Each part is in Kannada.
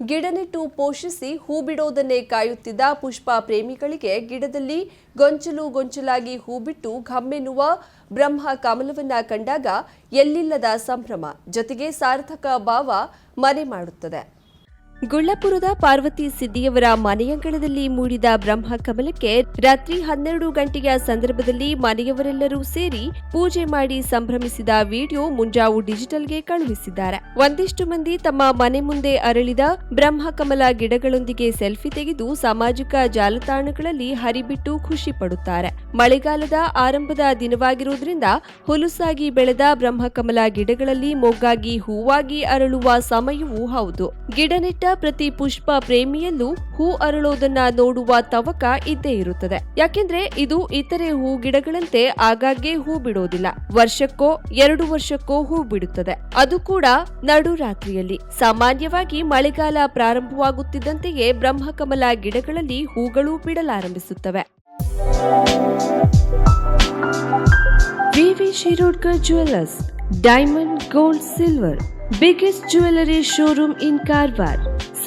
ಗಿಡ ನೆಟ್ಟು ಪೋಷಿಸಿ ಹೂ ಬಿಡೋದನ್ನೇ ಕಾಯುತ್ತಿದ್ದ ಪುಷ್ಪ ಪ್ರೇಮಿಗಳಿಗೆ ಗಿಡದಲ್ಲಿ ಗೊಂಚಲು ಗೊಂಚಲಾಗಿ ಹೂ ಬಿಟ್ಟು ಘಮ್ಮೆನ್ನುವ ಬ್ರಹ್ಮ ಕಮಲವನ್ನ ಕಂಡಾಗ ಎಲ್ಲಿಲ್ಲದ ಸಂಭ್ರಮ ಜೊತೆಗೆ ಸಾರ್ಥಕ ಭಾವ ಮನೆ ಮಾಡುತ್ತದೆ. ಗುಳ್ಳಪುರದ ಪಾರ್ವತಿ ಸಿದ್ದಿಯವರ ಮನೆಯಂಗಳದಲ್ಲಿ ಮೂಡಿದ ಬ್ರಹ್ಮ ಕಮಲಕ್ಕೆ ರಾತ್ರಿ ಹನ್ನೆರಡು ಗಂಟೆಯ ಸಂದರ್ಭದಲ್ಲಿ ಮನೆಯವರೆಲ್ಲರೂ ಸೇರಿ ಪೂಜೆ ಮಾಡಿ ಸಂಭ್ರಮಿಸಿದ ವಿಡಿಯೋ ಮುಂಜಾವು ಡಿಜಿಟಲ್ಗೆ ಕಳುಹಿಸಿದ್ದಾರೆ. ಒಂದಿಷ್ಟು ಮಂದಿ ತಮ್ಮ ಮನೆ ಮುಂದೆ ಅರಳಿದ ಬ್ರಹ್ಮ ಕಮಲ ಗಿಡಗಳೊಂದಿಗೆ ಸೆಲ್ಫಿ ತೆಗೆದು ಸಾಮಾಜಿಕ ಜಾಲತಾಣಗಳಲ್ಲಿ ಹರಿಬಿಟ್ಟು ಖುಷಿ ಪಡುತ್ತಾರೆ. ಮಳೆಗಾಲದ ಆರಂಭದ ದಿನವಾಗಿರುವುದರಿಂದ ಹುಲುಸಾಗಿ ಬೆಳೆದ ಬ್ರಹ್ಮಕಮಲ ಗಿಡಗಳಲ್ಲಿ ಮೊಗ್ಗಾಗಿ ಹೂವಾಗಿ ಅರಳುವ ಸಮಯವೂ ಹೌದು. ಗಿಡ ನೆಟ್ಟ ಪ್ರತಿ ಪುಷ್ಪ ಪ್ರೇಮಿಯಲ್ಲೂ ಹೂ ಅರಳೋದನ್ನ ನೋಡುವ ತವಕ ಇದ್ದೇ ಇರುತ್ತದೆ. ಯಾಕೆಂದ್ರೆ ಇದು ಇತರೆ ಹೂ ಗಿಡಗಳಂತೆ ಆಗಾಗ್ಗೆ ಹೂ ಬಿಡೋದಿಲ್ಲ. ವರ್ಷಕ್ಕೋ, ಎರಡು ವರ್ಷಕ್ಕೋ ಹೂ ಬಿಡುತ್ತದೆ. ಅದು ಕೂಡ ನಡು ರಾತ್ರಿಯಲ್ಲಿ ಸಾಮಾನ್ಯವಾಗಿ ಮಳೆಗಾಲ ಪ್ರಾರಂಭವಾಗುತ್ತಿದ್ದಂತೆಯೇ ಬ್ರಹ್ಮಕಮಲ ಗಿಡಗಳಲ್ಲಿ ಹೂಗಳು ಬಿಡಲಾರಂಭಿಸುತ್ತವೆ. VV Shirodkar jewellers, diamond, gold, silver, biggest jewellery showroom in Karwar.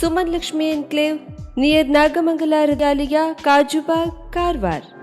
Suman Lakshmi enclave near Nagamangala Hrudalaya Kajubag Karwar.